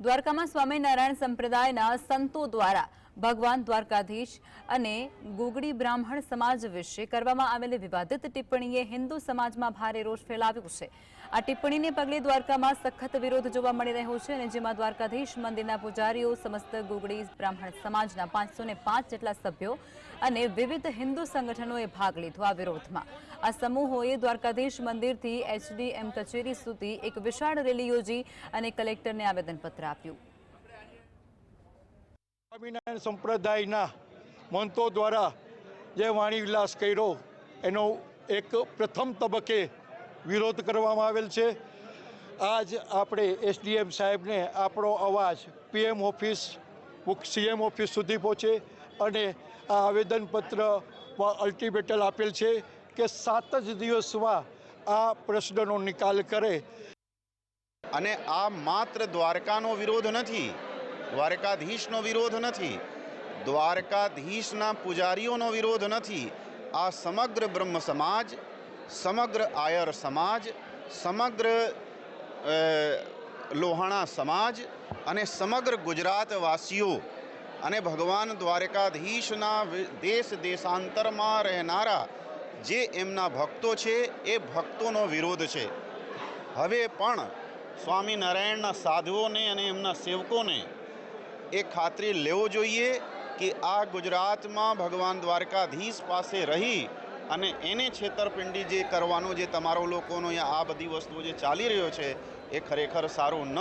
દ્વારકામાં સ્વામિનારાયણ સંપ્રદાયના સંતો દ્વારા ભગવાન દ્વારકાધીશ અને ગુગડી બ્રાહ્મણ સમાજ વિશે કરવામાં આવેલી વિવાદિત ટિપ્પણીએ હિન્દુ સમાજમાં ભારે રોષ ફેલાવ્યો છે. આ ટિપ્પણીને પગલે દ્વારકામાં સખત વિરોધ જોવા મળી રહ્યો છે અને જેમાં દ્વારકાધીશ મંદિરના પૂજારીઓ સમસ્ત ગુગડી બ્રાહ્મણ સમાજના પાંચસો પાંચ જેટલા સભ્યો અને વિવિધ હિન્દુ સંગઠનોએ ભાગ લીધો આ વિરોધમાં. આ સમૂહોએ દ્વારકાધીશ મંદિરથી એચડીએમ કચેરી સુધી એક વિશાળ રેલી યોજી અને કલેક્ટરને આવેદનપત્ર આપ્યું. સ્વામિનારાયણ સંપ્રદાયના મંતો દ્વારા જે વાણી વિલાસ કર્યો, એનો એક પ્રથમ તબક્કે વિરોધ કરવામાં આવેલ છે. આજ આપણે એસડીએમ સાહેબને આપણો અવાજ પીએમ ઓફિસ, સીએમ ઓફિસ સુધી પહોંચે અને આ આવેદનપત્રમાં અલ્ટિમેટલ આપેલ છે કે સાત જ દિવસમાં આ પ્રશ્નનો નિકાલ કરે. અને આ માત્ર દ્વારકાનો વિરોધ નથી દ્વારકાધીશનો વિરોધ નથી. દ્વારકાધીશના પૂજારીઓનો વિરોધ નથી. આ સમગ્ર બ્રહ્મ સમાજ, સમગ્ર આયર સમાજ, સમગ્ર લોહાણા સમાજ અને સમગ્ર ગુજરાતવાસીઓ અને ભગવાન દ્વારકાધીશના દેશ દેશાંતરમાં રહેનારા જે એમના ભક્તો છે, એ ભક્તોનો વિરોધ છે. હવે પણ સ્વામિનારાયણના સાધુઓને અને એમના સેવકોને એ ખાતરી લેવો જોઈએ કે આ ગુજરાતમાં ભગવાન દ્વારકાધીશ પાસે રહી અને એને છેતરપિંડી જે કરવાનો, જે તમારો લોકોનો આ બધી વસ્તુઓ જે ચાલી રહ્યો છે, એ ખરેખર સારું ન